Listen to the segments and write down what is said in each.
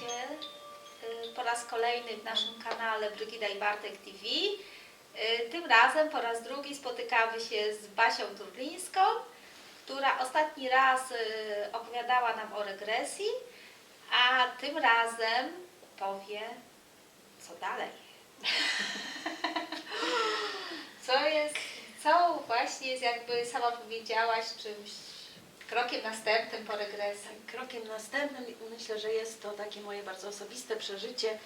Witajcie y, po raz kolejny w naszym kanale Brygida i Bartek TV. Y, Tym razem po raz drugi spotykamy się z Basią Turlińską, która ostatni raz y, opowiadała nam o regresji, a tym razem powie, co dalej. Co jest, co właśnie jest jakby sama powiedziałaś czymś krokiem następnym po regresji. Krokiem następnym myślę, że jest to takie moje bardzo osobiste przeżycie, e,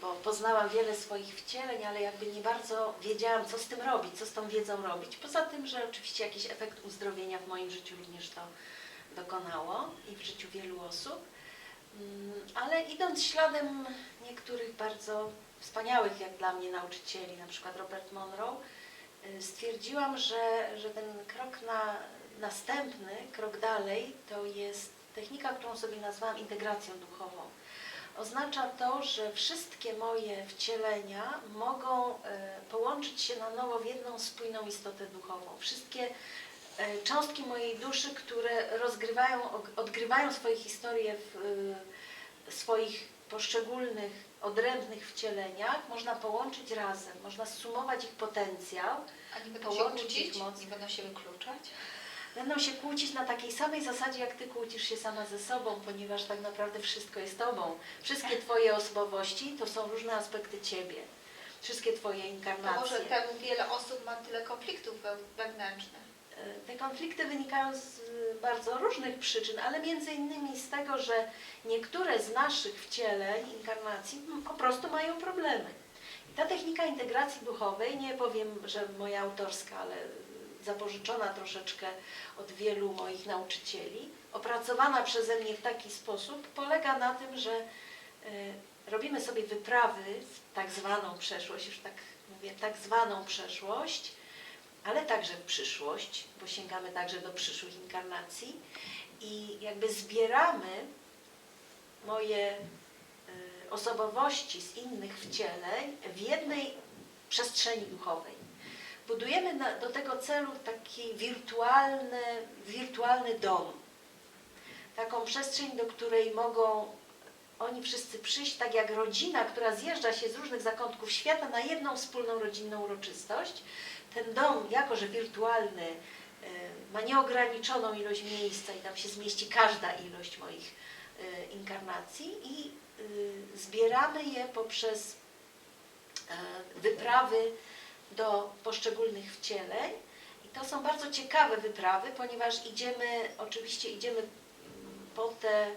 bo poznałam wiele swoich wcieleń, ale jakby nie bardzo wiedziałam, co z tym robić, co z tą wiedzą robić. Poza tym, że oczywiście jakiś efekt uzdrowienia w moim życiu również to dokonało i w życiu wielu osób. Mm, Ale idąc śladem niektórych bardzo wspaniałych, jak dla mnie, nauczycieli, na przykład Robert Monroe, y, stwierdziłam, że, że ten krok na następny, krok dalej, to jest technika, którą sobie nazwałam integracją duchową. Oznacza to, że wszystkie moje wcielenia mogą e, połączyć się na nowo w jedną spójną istotę duchową. Wszystkie e, cząstki mojej duszy, które rozgrywają, odgrywają swoje historie w e, swoich poszczególnych, odrębnych wcieleniach, można połączyć razem, można sumować ich potencjał, A nie będą się Połączyć kłócić? ich moc. Nie będą się wykluczać? Będą się kłócić na takiej samej zasadzie, jak ty kłócisz się sama ze sobą, ponieważ tak naprawdę wszystko jest tobą. Wszystkie twoje osobowości to są różne aspekty ciebie. Wszystkie twoje To inkarnacje. może temu wiele osób ma tyle konfliktów we- wewnętrznych. E, Te konflikty wynikają z e, bardzo różnych przyczyn, ale między innymi z tego, że niektóre z naszych wcieleń, inkarnacji m, po prostu mają problemy. I ta technika integracji duchowej, nie powiem, że moja autorska, ale zapożyczona troszeczkę od wielu moich nauczycieli, opracowana przeze mnie w taki sposób, polega na tym, że e, robimy sobie wyprawy w tak zwaną przeszłość, już tak mówię, tak zwaną przeszłość, ale także w przyszłość, bo sięgamy także do przyszłych inkarnacji i jakby zbieramy moje y, osobowości z innych wcieleń w jednej przestrzeni duchowej. Budujemy na, do tego celu taki wirtualny, wirtualny dom. Taką przestrzeń, do której mogą oni wszyscy przyjść, tak jak rodzina, która zjeżdża się z różnych zakątków świata na jedną wspólną rodzinną uroczystość. Ten dom, jako że wirtualny, y, ma nieograniczoną ilość miejsca i tam się zmieści każda ilość moich y, inkarnacji i y, zbieramy je poprzez e, wyprawy do poszczególnych wcieleń. I to są bardzo ciekawe wyprawy, ponieważ idziemy, oczywiście idziemy po te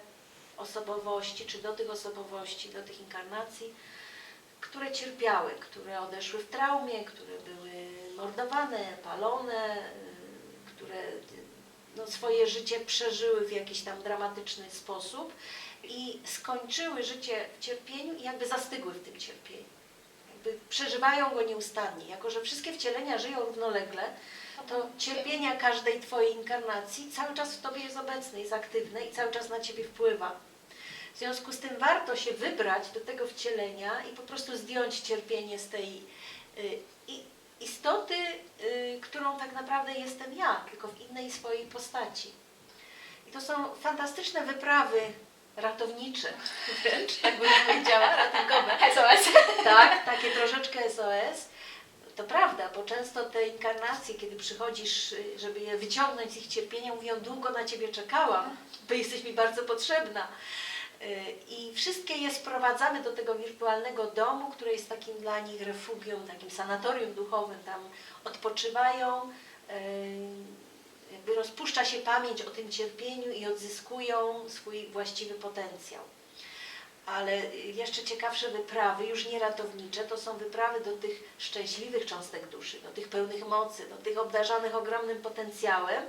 osobowości, czy do tych osobowości, do tych inkarnacji, które cierpiały, które odeszły w traumie, które były mordowane, palone, które no, swoje życie przeżyły w jakiś tam dramatyczny sposób i skończyły życie w cierpieniu i jakby zastygły w tym cierpieniu. Przeżywają go nieustannie. Jako, że wszystkie wcielenia żyją równolegle, to cierpienia każdej Twojej inkarnacji cały czas w Tobie jest obecne, jest aktywne i cały czas na Ciebie wpływa. W związku z tym warto się wybrać do tego wcielenia i po prostu zdjąć cierpienie z tej y, istoty, y, którą tak naprawdę jestem ja, tylko w innej swojej postaci. I to są fantastyczne wyprawy ratownicze, wręcz, tak bym powiedziała, ratunkowe. Tak, takie troszeczkę SOS. To prawda, bo często te inkarnacje, kiedy przychodzisz, żeby je wyciągnąć z ich cierpienia, mówią, długo na Ciebie czekałam, bo jesteś mi bardzo potrzebna. Y, I wszystkie je sprowadzamy do tego wirtualnego domu, który jest takim dla nich refugium, takim sanatorium duchowym. Tam odpoczywają, y, jakby rozpuszcza się pamięć o tym cierpieniu i odzyskują swój właściwy potencjał. Ale jeszcze ciekawsze wyprawy, już nie ratownicze, to są wyprawy do tych szczęśliwych cząstek duszy, do tych pełnych mocy, do tych obdarzanych ogromnym potencjałem.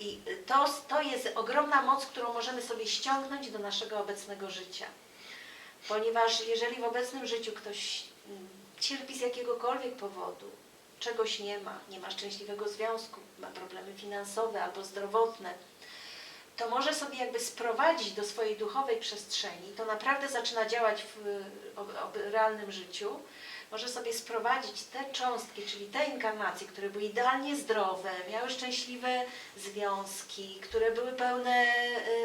I to, to jest ogromna moc, którą możemy sobie ściągnąć do naszego obecnego życia. Ponieważ jeżeli w obecnym życiu ktoś mm, cierpi z jakiegokolwiek powodu, czegoś nie ma, nie ma szczęśliwego związku, ma problemy finansowe albo zdrowotne, to może sobie jakby sprowadzić do swojej duchowej przestrzeni. To naprawdę zaczyna działać w ob- realnym życiu. może sobie sprowadzić te cząstki, czyli te inkarnacje, które były idealnie zdrowe, miały szczęśliwe związki, które były pełne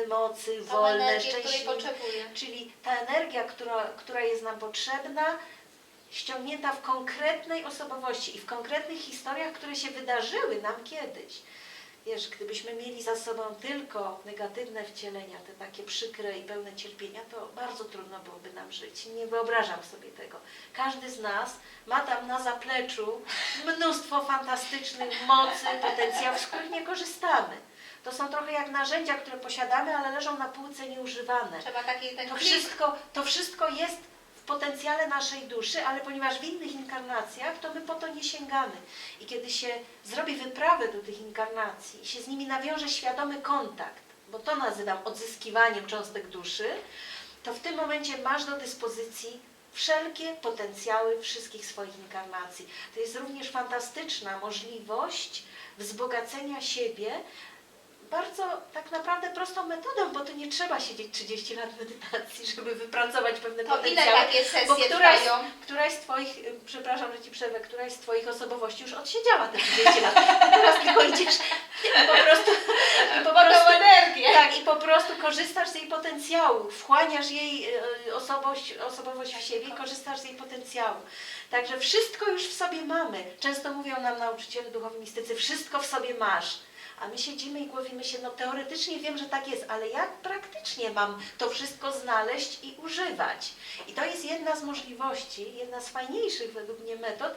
y, mocy, Tą wolne, energię, szczęśliwe. Czyli ta energia, która, która jest nam potrzebna, ściągnięta w konkretnej osobowości i w konkretnych historiach, które się wydarzyły nam kiedyś. Wiesz, gdybyśmy mieli za sobą tylko negatywne wcielenia, te takie przykre i pełne cierpienia, to bardzo trudno byłoby nam żyć. Nie wyobrażam sobie tego. Każdy z nas ma tam na zapleczu mnóstwo fantastycznych mocy, potencjałów, z których nie korzystamy. To są trochę jak narzędzia, które posiadamy, ale leżą na półce nieużywane. Trzeba taki ten To wszystko, to wszystko jest potencjale naszej duszy, ale ponieważ w innych inkarnacjach, to my po to nie sięgamy. I kiedy się zrobi wyprawę do tych inkarnacji, się z nimi nawiąże świadomy kontakt, bo to nazywam odzyskiwaniem cząstek duszy, to w tym momencie masz do dyspozycji wszelkie potencjały wszystkich swoich inkarnacji. To jest również fantastyczna możliwość wzbogacenia siebie bardzo tak naprawdę prostą metodą, bo to nie trzeba siedzieć 30 lat medytacji, żeby wypracować pewne To ile potencjały. takie Bo sesje któraś, trwają? któraś z Twoich, y, przepraszam, że Ci przerwę, któraś z Twoich osobowości już odsiedziała te 30 lat. Teraz tylko idziesz i po prostu, i po Bo prostu energię. tak, i po prostu korzystasz z jej potencjału, wchłaniasz jej y, osobowość, osobowość w siebie i korzystasz z jej potencjału. Także wszystko już w sobie mamy. Często mówią nam nauczyciele duchowi mistycy, wszystko w sobie masz. A my siedzimy i głowimy się, no teoretycznie wiem, że tak jest, ale jak praktycznie mam to wszystko znaleźć i używać? I to jest jedna z możliwości, jedna z fajniejszych według mnie metod,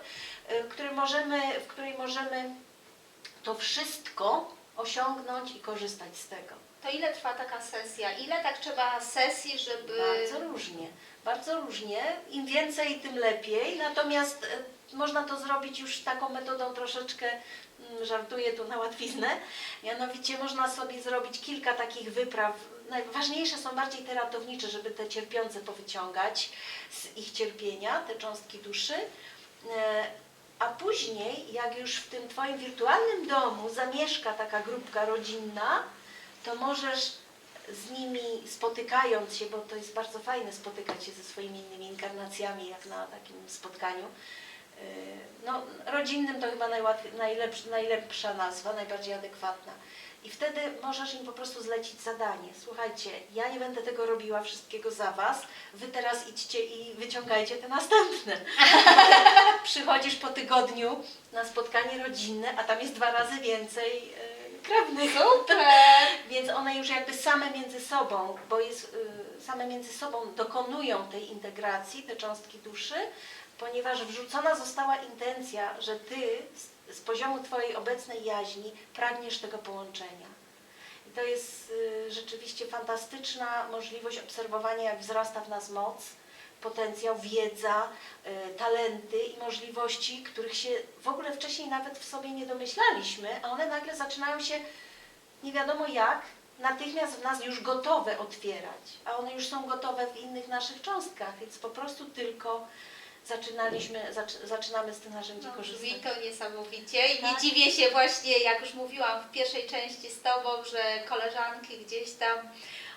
y, możemy, w której możemy to wszystko osiągnąć i korzystać z tego. To ile trwa taka sesja? Ile tak trzeba sesji, żeby... Bardzo różnie, bardzo różnie. Im więcej, tym lepiej. Natomiast e, można to zrobić już taką metodą troszeczkę, mm, żartuję tu na łatwiznę, mianowicie można sobie zrobić kilka takich wypraw. Najważniejsze są bardziej te ratownicze, żeby te cierpiące powyciągać z ich cierpienia, te cząstki duszy. E, A później, jak już w tym Twoim wirtualnym domu zamieszka taka grupka rodzinna, to możesz z nimi spotykając się, bo to jest bardzo fajne spotykać się ze swoimi innymi inkarnacjami, jak na takim spotkaniu. Yy, No, rodzinnym to chyba najlepsza, najlepsza nazwa, najbardziej adekwatna. I wtedy możesz im po prostu zlecić zadanie. Słuchajcie, ja nie będę tego robiła wszystkiego za was, wy teraz idźcie i wyciągajcie te następne. Przychodzisz po tygodniu na spotkanie rodzinne, a tam jest dwa razy więcej yy, krewnych. Super! Więc one już jakby same między sobą, bo jest, y, same między sobą dokonują tej integracji, te cząstki duszy, ponieważ wrzucona została intencja, że Ty z, z poziomu Twojej obecnej jaźni pragniesz tego połączenia. I to jest y, rzeczywiście fantastyczna możliwość obserwowania, jak wzrasta w nas moc, potencjał, wiedza, y, talenty i możliwości, których się w ogóle wcześniej nawet w sobie nie domyślaliśmy, a one nagle zaczynają się nie wiadomo jak, natychmiast w nas już gotowe otwierać, a one już są gotowe w innych naszych cząstkach, więc po prostu tylko zaczynaliśmy, zaczy, zaczynamy z tych narzędzi No, korzystać. brzmi to niesamowicie i nie Tak. dziwię się właśnie, jak już mówiłam w pierwszej części z Tobą, że koleżanki gdzieś tam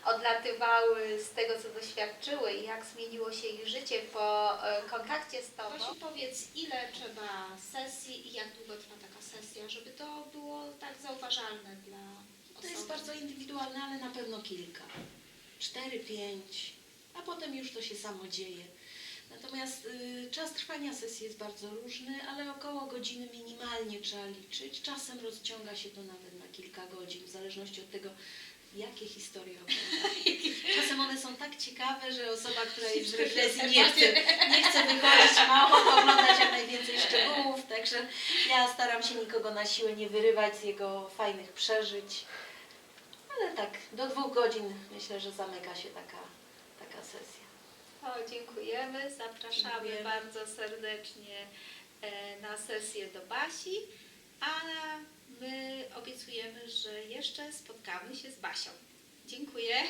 odlatywały z tego, co doświadczyły i jak zmieniło się ich życie po e, kontakcie z Tobą. Właśnie powiedz, ile trzeba sesji i jak długo trwa taka sesja, żeby to było tak zauważalne dla To osoby. jest bardzo indywidualne, ale na pewno kilka. Cztery, pięć, a potem już to się samo dzieje. Natomiast y, czas trwania sesji jest bardzo różny, ale około godziny minimalnie trzeba liczyć. Czasem rozciąga się to nawet na kilka godzin, w zależności od tego, jakie historie opowiadają. Czasem one są tak ciekawe, że osoba, która jest w refleksji nie chce, nie chce wychodzić, ma ochotę oglądać jak najwięcej szczegółów, Także ja staram się nikogo na siłę nie wyrywać z jego fajnych przeżyć, ale tak, do dwóch godzin myślę, że zamyka się taka, taka sesja. Dziękujemy. Zapraszamy Dziękujemy. bardzo serdecznie e, na sesję do Basi, a my obiecujemy, że jeszcze spotkamy się z Basią. Dziękuję.